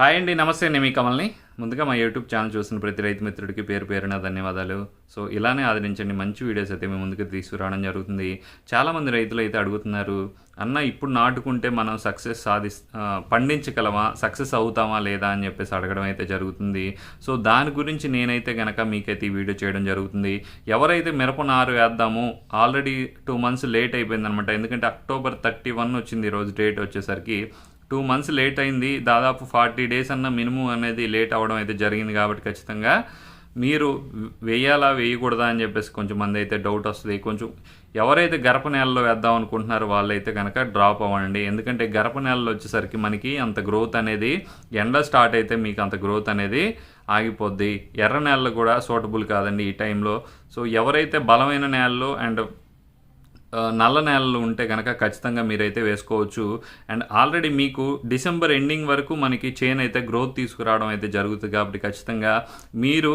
Hi అండి నమస్తే నేను మీ కమల్ని. ముందుగా మా యూట్యూబ్ ఛానల్ చూస్తున్న ప్రతి రైతు మిత్రుడికి పేరు పేరున ధన్యవాదాలు. సో ఇలానే ఆదరించండి మంచి వీడియోస్ అయితే మేము ముందుకు తీసుకురావడం జరుగుతుంది. చాలామంది రైతులు అయితే అడుగుతున్నారు అన్న ఇప్పుడు నాటుకుంటే మనం సక్సెస్ సాధి పండించగలమా? సక్సెస్ అవుతామా లేదా? అని చెప్పేసి అడగడం అయితే జరుగుతుంది. సో దాని గురించి నేనైతే కనుక మీకైతే ఈ వీడియో చేయడం జరుగుతుంది. ఎవరైతే మిరప నారు వేద్దామో ఆల్రెడీ టూ మంత్స్ లేట్ అయిపోయిందనమాట. ఎందుకంటే అక్టోబర్ థర్టీ వన్ వచ్చింది ఈరోజు డేట్ వచ్చేసరికి. టూ మంత్స్ లేట్ అయింది. దాదాపు ఫార్టీ డేస్ అన్న మినిమం అనేది లేట్ అవ్వడం అయితే జరిగింది కాబట్టి ఖచ్చితంగా మీరు వేయాలా వేయకూడదా అని చెప్పేసి కొంచెం మంది అయితే డౌట్ వస్తుంది. కొంచెం ఎవరైతే గరప నెలలో వేద్దాం అనుకుంటున్నారో వాళ్ళైతే కనుక డ్రాప్ అవ్వండి. ఎందుకంటే గరప నెలలో వచ్చేసరికి మనకి అంత గ్రోత్ అనేది ఎండ స్టార్ట్ అయితే మీకు అంత గ్రోత్ అనేది ఆగిపోద్ది. ఎర్ర నేలలు కూడా సూటబుల్ కాదండి ఈ టైంలో సో ఎవరైతే బలమైన నేలలు అండ్ నల్ల నేలలు ఉంటే కనుక ఖచ్చితంగా మీరైతే వేసుకోవచ్చు. అండ్ ఆల్రెడీ మీకు డిసెంబర్ ఎండింగ్ వరకు మనకి చైన్ అయితే గ్రోత్ తీసుకురావడం అయితే జరుగుతుంది కాబట్టి ఖచ్చితంగా మీరు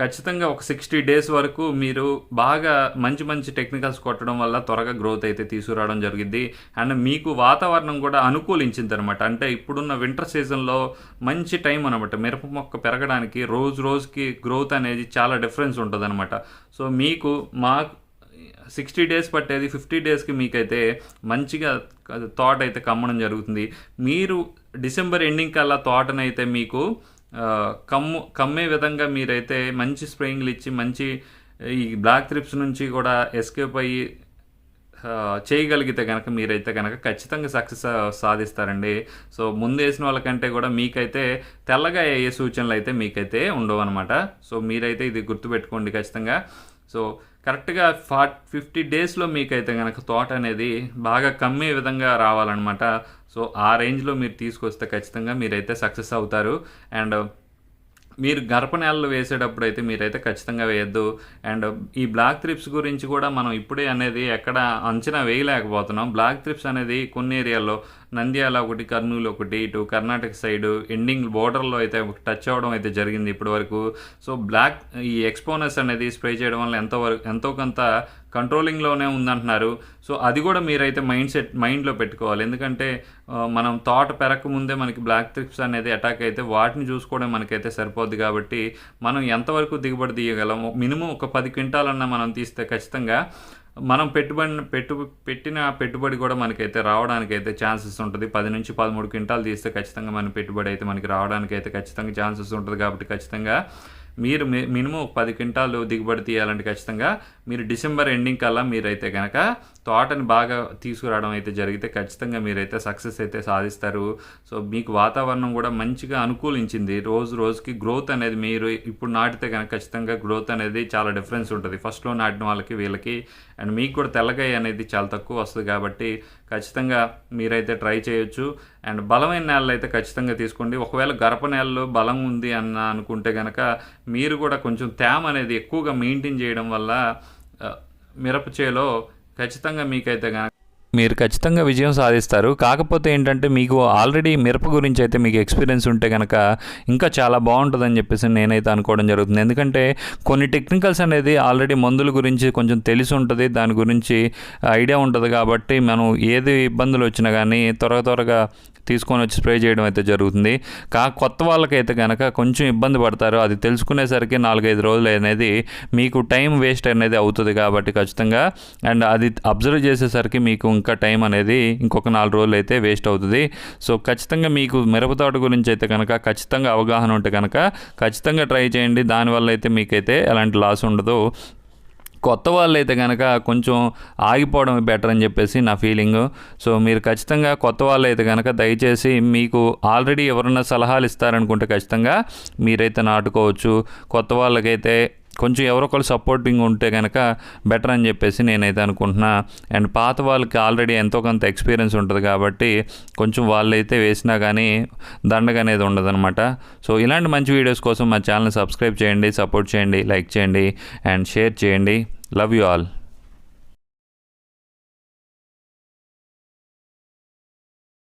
ఖచ్చితంగా ఒక సిక్స్టీ డేస్ వరకు మీరు బాగా మంచి మంచి టెక్నికల్స్ కొట్టడం వల్ల త్వరగా గ్రోత్ అయితే తీసుకురావడం జరిగింది. అండ్ మీకు వాతావరణం కూడా అనుకూలించింది అనమాట అంటే ఇప్పుడున్న వింటర్ సీజన్లో మంచి టైం అనమాట. మిరప మొక్క పెరగడానికి రోజు రోజుకి గ్రోత్ అనేది చాలా డిఫరెన్స్ ఉంటుంది అనమాట సో మీకు మా సిక్స్టీ డేస్ పట్టేది ఫిఫ్టీ డేస్కి మీకైతే మంచిగా తోట అయితే కమ్మడం జరుగుతుంది. మీరు డిసెంబర్ ఎండింగ్ కల్లా తోటనైతే మీకు కమ్ము కమ్మే విధంగా మీరైతే మంచి స్ప్రేయింగ్లు ఇచ్చి మంచి ఈ బ్లాక్ త్రిప్స్ నుంచి కూడా ఎస్కేప్ అయ్యి చేయగలిగితే కనుక మీరైతే కనుక ఖచ్చితంగా సక్సెస్ సాధిస్తారండి. సో ముందు వేసిన వాళ్ళకంటే కూడా మీకైతే తెల్లగా అయ్యే సూచనలు అయితే మీకైతే ఉండవు అనమాట సో మీరైతే ఇది గుర్తుపెట్టుకోండి ఖచ్చితంగా. సో కరెక్ట్గా ఫార్ట్ ఫిఫ్టీ డేస్లో మీకైతే కనుక తోట అనేది బాగా కమ్మే విధంగా రావాలన్నమాట. సో ఆ రేంజ్లో మీరు తీసుకొస్తే ఖచ్చితంగా మీరైతే సక్సెస్ అవుతారు. అండ్ మీరు గర్భ నెలలు వేసేటప్పుడు అయితే మీరైతే ఖచ్చితంగా వేయద్దు. అండ్ ఈ బ్లాక్ త్రిప్స్ గురించి కూడా మనం ఇప్పుడే అనేది ఎక్కడ అంచనా వేయలేకపోతున్నాం. బ్లాక్ త్రిప్స్ అనేది కొన్ని ఏరియాల్లో నంద్యాల ఒకటి కర్నూలు ఒకటి ఇటు కర్ణాటక సైడ్ ఎండింగ్ బోర్డర్లో అయితే టచ్ అవ్వడం అయితే జరిగింది ఇప్పటి వరకు సో బ్లాక్ ఈ ఎక్స్పోనస్ అనేది స్ప్రే చేయడం వల్ల ఎంతో వరకు ఎంతో కొంత కంట్రోలింగ్లోనే ఉందంటున్నారు. సో అది కూడా మీరైతే మైండ్ సెట్ మైండ్లో పెట్టుకోవాలి. ఎందుకంటే మనం తోట పెరకముందే మనకి బ్లాక్ త్రిప్స్ అనేది అటాక్ అయితే వాటిని చూసుకోవడం మనకైతే సరిపోద్ది కాబట్టి మనం ఎంతవరకు దిగుబడి తీయగలము మినిమం ఒక పది క్వింటాలన్నా మనం తీస్తే ఖచ్చితంగా మనం పెట్టుబడి పెట్టు పెట్టిన పెట్టుబడి కూడా మనకైతే రావడానికి అయితే ఛాన్సెస్ ఉంటుంది. పది నుంచి పదమూడు క్వింటాలు తీస్తే ఖచ్చితంగా మన పెట్టుబడి అయితే మనకి రావడానికి అయితే ఖచ్చితంగా ఛాన్సెస్ ఉంటుంది కాబట్టి ఖచ్చితంగా మీరు మినిమం ఒక పది క్వింటాలు దిగుబడి తీయాలంటే ఖచ్చితంగా మీరు డిసెంబర్ ఎండింగ్ కల్లా మీరైతే కనుక తోటని బాగా తీసుకురావడం అయితే జరిగితే ఖచ్చితంగా మీరైతే సక్సెస్ అయితే సాధిస్తారు. సో మీకు వాతావరణం కూడా మంచిగా అనుకూలించింది. రోజు రోజుకి గ్రోత్ అనేది మీరు ఇప్పుడు నాటితే కనుక ఖచ్చితంగా గ్రోత్ అనేది చాలా డిఫరెన్స్ ఉంటుంది. ఫస్ట్లో నాటిన వాళ్ళకి వీళ్ళకి అండ్ మీకు కూడా తెల్లగాయ అనేది చాలా తక్కువ వస్తుంది కాబట్టి ఖచ్చితంగా మీరైతే ట్రై చేయొచ్చు. అండ్ బలమైన నేలలు అయితే ఖచ్చితంగా తీసుకోండి. ఒకవేళ గరప నేలలో బలం ఉంది అన్న అనుకుంటే కనుక మీరు కూడా కొంచెం తేమ అనేది ఎక్కువగా మెయింటైన్ చేయడం వల్ల మిరపచేలో మిరప చేలో ఖచ్చితంగా మీకైతే కనుక మీరు ఖచ్చితంగా విజయం సాధిస్తారు. కాకపోతే ఏంటంటే మీకు ఆల్రెడీ మిరప గురించి అయితే మీకు ఎక్స్పీరియన్స్ ఉంటే కనుక ఇంకా చాలా బాగుంటుందని చెప్పేసి నేనైతే అనుకోవడం జరుగుతుంది. ఎందుకంటే కొన్ని టెక్నికల్స్ అనేది ఆల్రెడీ మందుల గురించి కొంచెం తెలిసి ఉంటుంది. దాని గురించి ఐడియా ఉంటుంది కాబట్టి మనం ఏది ఇబ్బందులు వచ్చినా కానీ త్వరగా త్వరగా తీసుకొని వచ్చి స్ప్రే చేయడం అయితే జరుగుతుంది. కా కొత్త వాళ్ళకైతే కనుక కొంచెం ఇబ్బంది పడతారు అది తెలుసుకునేసరికి నాలుగైదు రోజులు అనేది మీకు టైం వేస్ట్ అనేది అవుతుంది కాబట్టి ఖచ్చితంగా. అండ్ అది అబ్జర్వ్ చేసేసరికి మీకు ఇంకా టైం అనేది ఇంకొక నాలుగు రోజులు అయితే వేస్ట్ అవుతుంది. సో ఖచ్చితంగా మీకు మిరప తోట గురించి అయితే కనుక ఖచ్చితంగా అవగాహన ఉంటే కనుక ఖచ్చితంగా ట్రై చేయండి. దానివల్ల అయితే మీకైతే ఎలాంటి లాస్ ఉండదు. కొత్త వాళ్ళు అయితే కనుక కొంచెం ఆగిపోవడం బెటర్ అని చెప్పేసి నా ఫీలింగ్ సో మీరు ఖచ్చితంగా కొత్త వాళ్ళు అయితే కనుక దయచేసి మీకు ఆల్రెడీ ఎవరన్నా సలహాలు ఇస్తారనుకుంటే ఖచ్చితంగా మీరైతే నాటుకోవచ్చు. కొత్త వాళ్ళకైతే కొంచెం ఎవరొకరు సపోర్టింగ్ ఉంటే కనుక బెటర్ అని చెప్పేసి నేనైతే అనుకుంటున్నా. అండ్ పాత వాళ్ళకి ఆల్రెడీ ఎంతో కొంత ఎక్స్పీరియన్స్ ఉంటుంది కాబట్టి కొంచెం వాళ్ళైతే వేసినా కానీ దండగ అనేది ఉండదన్నమాట. సో ఇలాంటి మంచి వీడియోస్ కోసం మా ఛానల్ సబ్స్క్రైబ్ చేయండి సపోర్ట్ చేయండి లైక్ చేయండి అండ్ షేర్ చేయండి. Love you all.